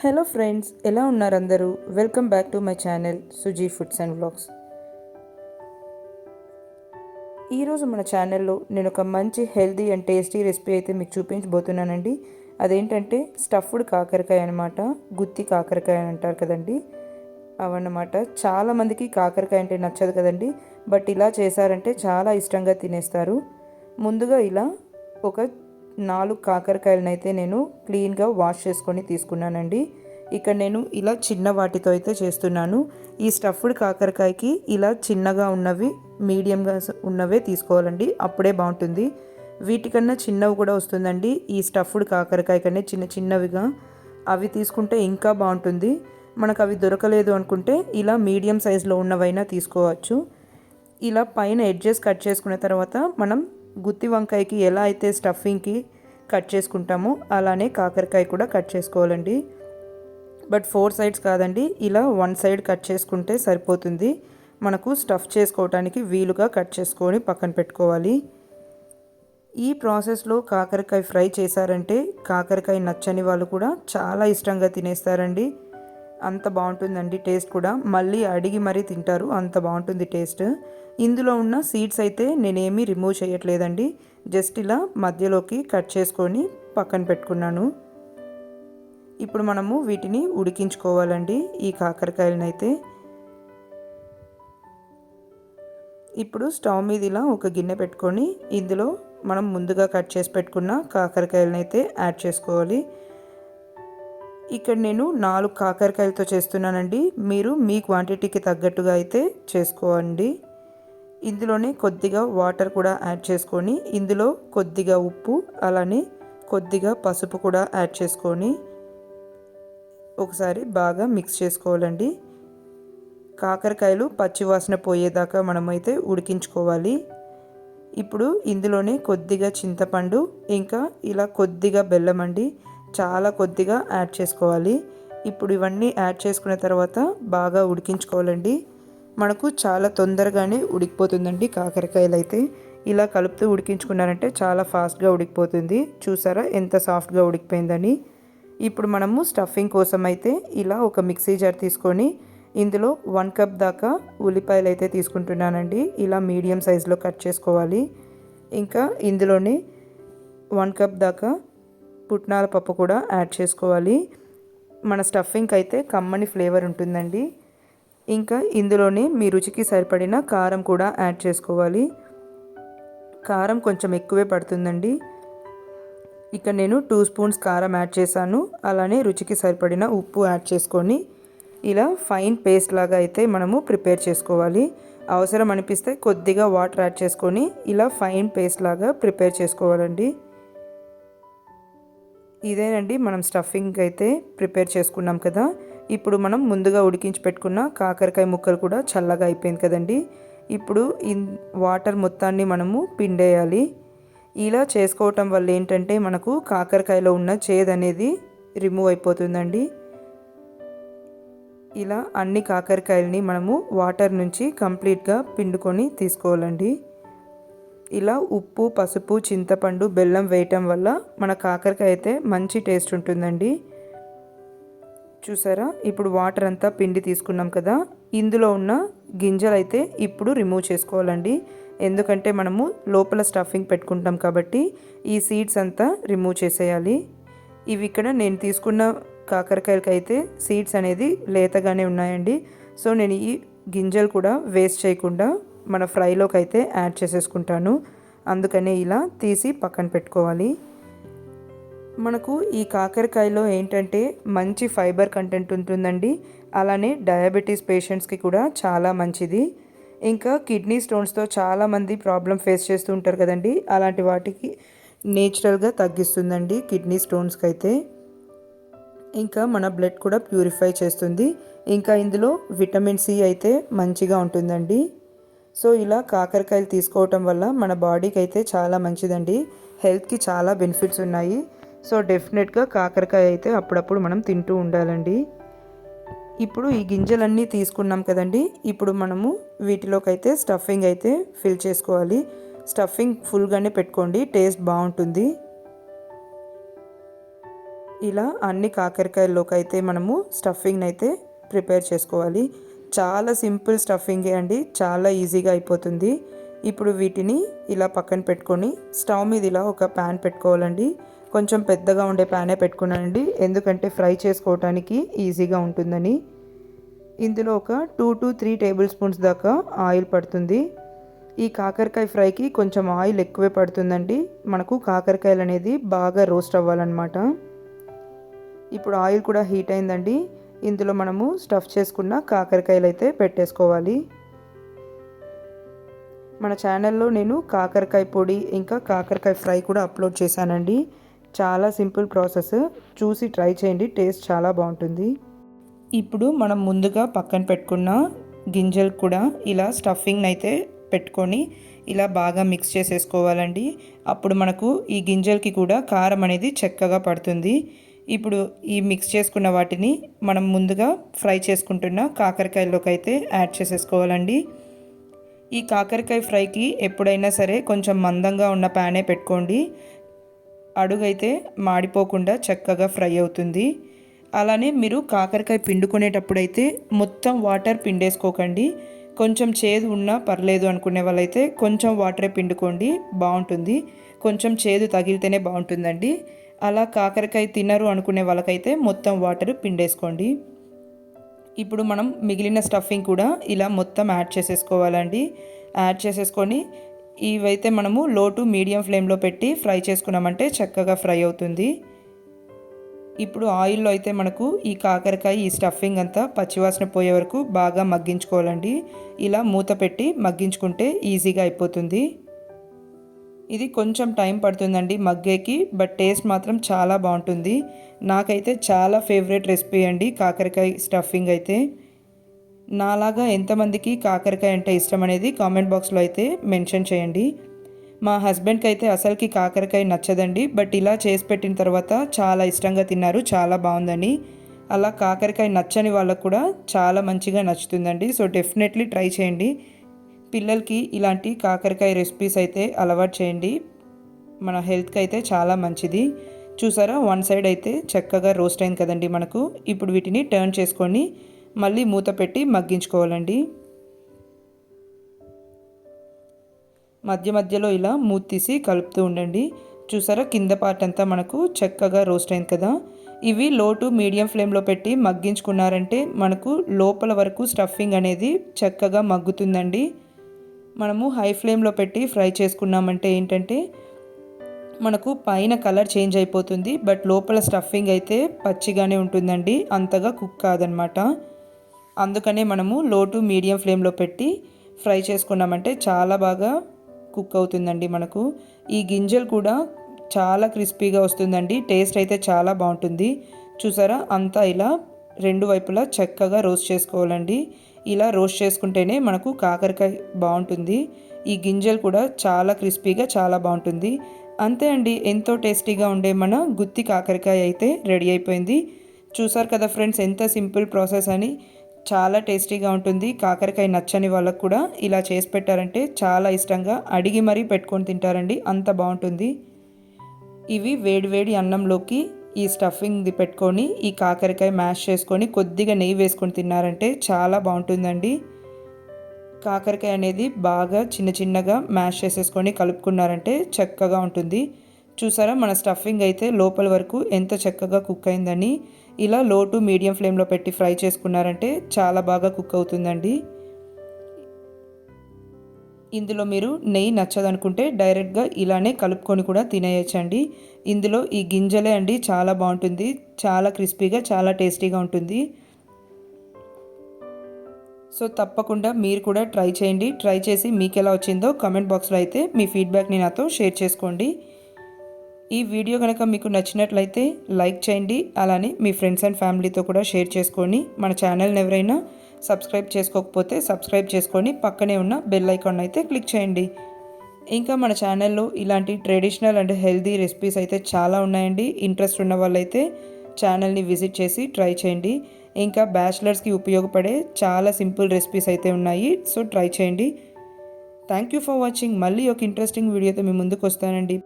Hello friends ఎలా ఉన్నారు అందరూ? Welcome back to my channel Suji foods and vlogs. ఈరోజు మన ఛానల్లో నేను ఒక మంచి హెల్దీ అండ్ టేస్టీ రెసిపీ అయితే మీకు చూపించబోతున్నానండి. అదేంటంటే స్టఫ్డ్ కాకరకాయ అనమాట గుత్తి కాకరకాయ అని అంటారు కదండి. అవన్నమాట చాలామందికి కాకరకాయ అంటే నచ్చదు కదండి బట్ ఇలా చేశారంటే చాలా ఇష్టంగా తినేస్తారు. ముందుగా ఇలా ఒక నాలుగు కాకరకాయలను అయితే నేను క్లీన్గా వాష్ చేసుకొని తీసుకున్నానండి. ఇక్కడ నేను ఇలా చిన్న వాటితో అయితే చేస్తున్నాను. ఈ స్టఫ్డ్ కాకరకాయకి ఇలా చిన్నగా ఉన్నవి మీడియంగా ఉన్నవే తీసుకోవాలండి. అప్పుడే బాగుంటుంది. వీటికన్నా చిన్నవి కూడా వస్తుందండి. ఈ స్టఫ్డ్ కాకరకాయ కన్నా చిన్న చిన్నవిగా. అవి తీసుకుంటే ఇంకా బాగుంటుంది. మనకు అవి దొరకలేదు అనుకుంటే ఇలా మీడియం సైజులో ఉన్నవైనా తీసుకోవచ్చు. ఇలా పైన ఎడ్జెస్ కట్ చేసుకున్న తర్వాత మనం గుత్తి వంకాయకి ఎలా అయితే స్టఫింగ్కి కట్ చేసుకుంటామో అలానే కాకరకాయ కూడా కట్ చేసుకోవాలండి. బట్ ఫోర్ సైడ్స్ కాదండి ఇలా వన్ సైడ్ కట్ చేసుకుంటే సరిపోతుంది. మనకు స్టఫ్ చేసుకోవడానికి వీలుగా కట్ చేసుకొని పక్కన పెట్టుకోవాలి. ఈ ప్రాసెస్లో కాకరకాయ ఫ్రై చేశారంటే కాకరకాయ నచ్చని వాళ్ళు కూడా చాలా ఇష్టంగా తినేస్తారండి. అంత బాగుంటుందండి టేస్ట్ కూడా. మళ్ళీ అడిగి మరీ తింటారు అంత బాగుంటుంది టేస్ట్. ఇందులో ఉన్న సీడ్స్ అయితే నేనేమీ రిమూవ్ చేయట్లేదండి. జస్ట్ ఇలా మధ్యలోకి కట్ చేసుకొని పక్కన పెట్టుకున్నాను. ఇప్పుడు మనము వీటిని ఉడికించుకోవాలండి ఈ కాకరకాయలనైతే. ఇప్పుడు స్టవ్ మీద ఇలా ఒక గిన్నె పెట్టుకొని ఇందులో మనం ముందుగా కట్ చేసి పెట్టుకున్న కాకరకాయలనైతే యాడ్ చేసుకోవాలి. ఇక్కడ నేను నాలుగు కాకరకాయలతో చేస్తున్నానండి. మీరు మీ క్వాంటిటీకి తగ్గట్టుగా అయితే చేసుకోండి. ఇందులోనే కొద్దిగా వాటర్ కూడా యాడ్ చేసుకొని ఇందులో కొద్దిగా ఉప్పు అలానే కొద్దిగా పసుపు కూడా యాడ్ చేసుకొని ఒకసారి బాగా మిక్స్ చేసుకోవాలండి. కాకరకాయలు పచ్చివాసన పోయేదాకా మనమైతే ఉడికించుకోవాలి. ఇప్పుడు ఇందులోనే కొద్దిగా చింతపండు ఇంకా ఇలా కొద్దిగా బెల్లం అండి చాలా కొద్దిగా యాడ్ చేసుకోవాలి. ఇప్పుడు ఇవన్నీ యాడ్ చేసుకున్న తర్వాత బాగా ఉడికించుకోవాలండి. మనకు చాలా తొందరగానే ఉడికిపోతుందండి కాకరకాయలు అయితే ఇలా కలుపుతూ ఉడికించుకున్నారంటే చాలా ఫాస్ట్గా ఉడికిపోతుంది. చూసారా ఎంత సాఫ్ట్గా ఉడికిపోయిందని. ఇప్పుడు మనము స్టఫింగ్ కోసం అయితే ఇలా ఒక మిక్సీ జార్ తీసుకొని ఇందులో వన్ కప్ దాకా ఉల్లిపాయలు అయితే తీసుకుంటున్నానండి. ఇలా మీడియం సైజులో కట్ చేసుకోవాలి. ఇంకా ఇందులోనే వన్ కప్ దాకా పుట్నాల పప్పు కూడా యాడ్ చేసుకోవాలి. మన స్టఫింగ్కి అయితే కమ్మని ఫ్లేవర్ ఉంటుందండి. ఇంకా ఇందులోనే మీ రుచికి సరిపడిన కారం కూడా యాడ్ చేసుకోవాలి. కారం కొంచెం ఎక్కువే పడుతుందండి. ఇక నేను టూ స్పూన్స్ కారం యాడ్ చేశాను. అలానే రుచికి సరిపడిన ఉప్పు యాడ్ చేసుకొని ఇలా ఫైన్ పేస్ట్ లాగా అయితే మనము ప్రిపేర్ చేసుకోవాలి. అవసరం అనిపిస్తే కొద్దిగా వాటర్ యాడ్ చేసుకొని ఇలా ఫైన్ పేస్ట్ లాగా ప్రిపేర్ చేసుకోవాలండి. ఇదేనండి మనం స్టఫింగ్ అయితే ప్రిపేర్ చేసుకున్నాం కదా. ఇప్పుడు మనం ముందుగా ఉడికించి పెట్టుకున్న కాకరకాయ ముక్కలు కూడా చల్లగా అయిపోయింది కదండి. ఇప్పుడు ఇన్ వాటర్ మొత్తాన్ని మనము పిండేయాలి. ఇలా చేసుకోవటం వల్ల ఏంటంటే మనకు కాకరకాయలో ఉన్న చేదు అనేది రిమూవ్ అయిపోతుందండి. ఇలా అన్ని కాకరకాయలని మనము వాటర్ నుంచి కంప్లీట్గా పిండుకొని తీసుకోవాలండి. ఇలా ఉప్పు పసుపు చింతపండు బెల్లం వేయటం వల్ల మన కాకరకాయ అయితే మంచి టేస్ట్ ఉంటుందండి. చూసారా? ఇప్పుడు వాటర్ అంతా పిండి తీసుకున్నాం కదా. ఇందులో ఉన్న గింజలు అయితే ఇప్పుడు రిమూవ్ చేసుకోవాలండి. ఎందుకంటే మనము లోపల స్టఫింగ్ పెట్టుకుంటాం కాబట్టి ఈ సీడ్స్ అంతా రిమూవ్ చేసేయాలి. ఇవి ఇక్కడ నేను తీసుకున్న కాకరకాయలకి అయితే సీడ్స్ అనేది లేతగానే ఉన్నాయండి. సో నేను ఈ గింజలు కూడా వేస్ట్ చేయకుండా మన ఫ్రైలోకి అయితే యాడ్ చేసేసుకుంటాను. అందుకనే ఇలా తీసి పక్కన పెట్టుకోవాలి. మనకు ఈ కాకరకాయలో ఏంటంటే మంచి ఫైబర్ కంటెంట్ ఉంటుందండి. అలానే డయాబెటీస్ పేషెంట్స్కి కూడా చాలా మంచిది. ఇంకా కిడ్నీ స్టోన్స్తో చాలామంది ప్రాబ్లం ఫేస్ చేస్తూ ఉంటారు కదండి. అలాంటి వాటికి నేచురల్గా తగ్గిస్తుందండి కిడ్నీ స్టోన్స్కి అయితే ఇంకా మన బ్లడ్ కూడా ప్యూరిఫై చేస్తుంది. ఇంకా ఇందులో విటమిన్ సి అయితే మంచిగా ఉంటుందండి. సో ఇలా కాకరకాయలు తీసుకోవటం వల్ల మన బాడీకి అయితే చాలా మంచిదండి. హెల్త్కి చాలా బెనిఫిట్స్ ఉన్నాయి. సో డెఫినెట్గా కాకరకాయ అయితే అప్పుడప్పుడు మనం తింటూ ఉండాలండి. ఇప్పుడు ఈ గింజలన్నీ తీసుకున్నాం కదండి. ఇప్పుడు మనము వీటిలోకి అయితే స్టఫింగ్ అయితే ఫిల్ చేసుకోవాలి. స్టఫింగ్ ఫుల్గానే పెట్టుకోండి టేస్ట్ బాగుంటుంది. ఇలా అన్ని కాకరకాయల్లోకి అయితే మనము స్టఫింగ్ అయితే ప్రిపేర్ చేసుకోవాలి. చాలా సింపుల్ స్టఫింగే అండి చాలా ఈజీగా అయిపోతుంది. ఇప్పుడు వీటిని ఇలా పక్కన పెట్టుకొని స్టవ్ మీద ఇలా ఒక ప్యాన్ పెట్టుకోవాలండి. కొంచెం పెద్దగా ఉండే ప్యానే పెట్టుకున్నానండి. ఎందుకంటే ఫ్రై చేసుకోవటానికి ఈజీగా ఉంటుందని. ఇందులో ఒక two to three table spoons దాకా ఆయిల్ పడుతుంది. ఈ కాకరకాయ ఫ్రైకి కొంచెం ఆయిల్ ఎక్కువే పడుతుందండి. మనకు కాకరకాయలు అనేది బాగా రోస్ట్ అవ్వాలన్నమాట. ఇప్పుడు ఆయిల్ కూడా హీట్ అయిందండి. ఇందులో మనము స్టఫ్ చేసుకున్న కాకరకాయలు అయితే పెట్టేసుకోవాలి. మన ఛానల్లో నేను కాకరకాయ పొడి ఇంకా కాకరకాయ ఫ్రై కూడా అప్లోడ్ చేశానండి. చాలా సింపుల్ ప్రాసెస్. చూసి ట్రై చేయండి టేస్ట్ చాలా బాగుంటుంది. ఇప్పుడు మనం ముందుగా పక్కన పెట్టుకున్న గింజలు కూడా ఇలా స్టఫింగ్ అయితే పెట్టుకొని ఇలా బాగా మిక్స్ చేసేసుకోవాలండి. అప్పుడు మనకు ఈ గింజలకి కూడా కారం అనేది చక్కగా పడుతుంది. ఇప్పుడు ఈ మిక్స్ చేసుకున్న వాటిని మనం ముందుగా ఫ్రై చేసుకుంటున్న కాకరకాయలోకి అయితే యాడ్ చేసేసుకోవాలండి. ఈ కాకరకాయ ఫ్రైకి ఎప్పుడైనా సరే కొంచెం మందంగా ఉన్న ప్యానే పెట్టుకోండి. అడుగైతే మాడిపోకుండా చక్కగా ఫ్రై అవుతుంది. అలానే మీరు కాకరకాయ పిండుకునేటప్పుడైతే మొత్తం వాటర్ పిండేసుకోకండి. కొంచెం చేదు ఉన్నా పర్లేదు అనుకునే వాళ్ళైతే కొంచెం వాటరే పిండుకోండి బాగుంటుంది. కొంచెం చేదు తగిలితేనే బాగుంటుందండి. అలా కాకరకాయ తినరు అనుకునే వాళ్ళకైతే మొత్తం వాటర్ పిండేసుకోండి. ఇప్పుడు మనం మిగిలిన స్టఫింగ్ కూడా ఇలా మొత్తం యాడ్ చేసేసుకోవాలండి. యాడ్ చేసేసుకొని ఇవైతే మనము లో టు మీడియం ఫ్లేమ్లో పెట్టి ఫ్రై చేసుకున్నామంటే చక్కగా ఫ్రై అవుతుంది. ఇప్పుడు ఆయిల్లో అయితే మనకు ఈ కాకరకాయ ఈ స్టఫింగ్ అంతా పచ్చివాసన పోయే వరకు బాగా మగ్గించుకోవాలండి. ఇలా మూత పెట్టి మగ్గించుకుంటే ఈజీగా అయిపోతుంది. ఇది కొంచెం టైం పడుతుందండి మగ్గేకి బట్ టేస్ట్ మాత్రం చాలా బాగుంటుంది. నాకైతే చాలా ఫేవరెట్ రెసిపీ అండి కాకరకాయ స్టఫింగ్ అయితే. నాలాగా ఎంతమందికి కాకరకాయ అంటే ఇష్టం అనేది కామెంట్ బాక్స్లో అయితే మెన్షన్ చేయండి. మా హస్బెండ్కి అయితే అసలుకి కాకరకాయ నచ్చదండి బట్ ఇలా చేసి పెట్టిన తర్వాత చాలా ఇష్టంగా తిన్నారు చాలా బాగుందని. అలా కాకరకాయ నచ్చని వాళ్ళకు కూడా చాలా మంచిగా నచ్చుతుందండి సో డెఫినెట్లీ ట్రై చేయండి. పిల్లలకి ఇలాంటి కాకరకాయ రెసిపీస్ అయితే అలవాటు చేయండి. మన హెల్త్కి అయితే చాలా మంచిది. చూసారా? వన్ సైడ్ అయితే చక్కగా రోస్ట్ అయింది కదండి మనకు. ఇప్పుడు వీటిని టర్న్ చేసుకొని మళ్ళీ మూత పెట్టి మగ్గించుకోవాలండి. మధ్య మధ్యలో ఇలా మూత తీసి కలుపుతూ ఉండండి. చూసారా? కింద పార్ట్ అంతా మనకు చక్కగా రోస్ట్ అయింది కదా. ఇవి లో టు మీడియం ఫ్లేమ్లో పెట్టి మగ్గించుకున్నారంటే మనకు లోపల వరకు స్టఫింగ్ అనేది చక్కగా మగ్గుతుందండి. మనము హై ఫ్లేమ్లో పెట్టి ఫ్రై చేసుకున్నామంటే ఏంటంటే మనకు పైన కలర్ చేంజ్ అయిపోతుంది బట్ లోపల స్టఫింగ్ అయితే పచ్చిగానే ఉంటుందండి. అంతగా కుక్ కాదనమాట. అందుకనే మనము లో టు మీడియం ఫ్లేమ్లో పెట్టి ఫ్రై చేసుకున్నామంటే చాలా బాగా కుక్ అవుతుందండి మనకు. ఈ గింజలు కూడా చాలా క్రిస్పీగా వస్తుందండి. టేస్ట్ అయితే చాలా బాగుంటుంది. చూసారా? అంతా ఇలా రెండు వైపులా చక్కగా రోస్ట్ చేసుకోవాలండి. ఇలా రోస్ట్ చేసుకుంటేనే మనకు కాకరకాయ బాగుంటుంది. ఈ గింజలు కూడా చాలా క్రిస్పీగా చాలా బాగుంటుంది. అంతే అండి ఎంతో టేస్టీగా ఉండే మన గుత్తి కాకరకాయ అయితే రెడీ అయిపోయింది. చూసారు కదా ఫ్రెండ్స్ ఎంత సింపుల్ ప్రాసెస్ అని. చాలా టేస్టీగా ఉంటుంది. కాకరకాయ నచ్చని వాళ్ళకు కూడా ఇలా చేసి పెట్టారంటే చాలా ఇష్టంగా అడిగి మరీ పెట్టుకొని తింటారండి. అంత బాగుంటుంది. ఇవి వేడివేడి అన్నంలోకి ఈ స్టఫింగ్ది పెట్టుకొని ఈ కాకరకాయ మ్యాష్ చేసుకొని కొద్దిగా నెయ్యి వేసుకొని తిన్నారంటే చాలా బాగుంటుందండి. కాకరకాయ అనేది బాగా చిన్న చిన్నగా మ్యాష్ చేసేసుకొని కలుపుకున్నారంటే చక్కగా ఉంటుంది. చూసారా మన స్టఫింగ్ అయితే లోపల వరకు ఎంత చక్కగా కుక్ అయిందని. ఇలా లో టు మీడియం ఫ్లేమ్లో పెట్టి ఫ్రై చేసుకున్నారంటే చాలా బాగా కుక్ అవుతుందండి. ఇందులో మీరు నెయ్యి నచ్చదనుకుంటే డైరెక్ట్గా ఇలానే కలుపుకొని కూడా తినేయచ్చండి. ఇందులో ఈ గింజలే అండి చాలా బాగుంటుంది. చాలా క్రిస్పీగా చాలా టేస్టీగా ఉంటుంది. సో తప్పకుండా మీరు కూడా ట్రై చేయండి. ట్రై చేసి మీకు ఎలా వచ్చిందో కమెంట్ బాక్స్లో అయితే మీ ఫీడ్బ్యాక్ని నాతో షేర్ చేసుకోండి. ఈ వీడియో కనుక మీకు నచ్చినట్లయితే లైక్ చేయండి. అలానే మీ ఫ్రెండ్స్ అండ్ ఫ్యామిలీతో కూడా షేర్ చేసుకొని మన ఛానల్ని ఎవరైనా సబ్స్క్రైబ్ చేసుకోకపోతే సబ్స్క్రైబ్ చేసుకొని పక్కనే ఉన్న బెల్ ఐకాన్ అయితే క్లిక్ చేయండి. ఇంకా మన ఛానల్లో ఇలాంటి ట్రెడిషనల్ అండ్ హెల్దీ రెసిపీస్ అయితే చాలా ఉన్నాయండి. ఇంట్రెస్ట్ ఉన్న వాళ్ళైతే ఛానల్ని విజిట్ చేసి ట్రై చేయండి. ఇంకా బ్యాచిలర్స్కి ఉపయోగపడే చాలా సింపుల్ రెసిపీస్ అయితే ఉన్నాయి. సో ట్రై చేయండి. థ్యాంక్ యూ ఫర్ వాచింగ్ మళ్ళీ ఒక ఇంట్రెస్టింగ్ వీడియోతో మీ ముందుకు వస్తానండి.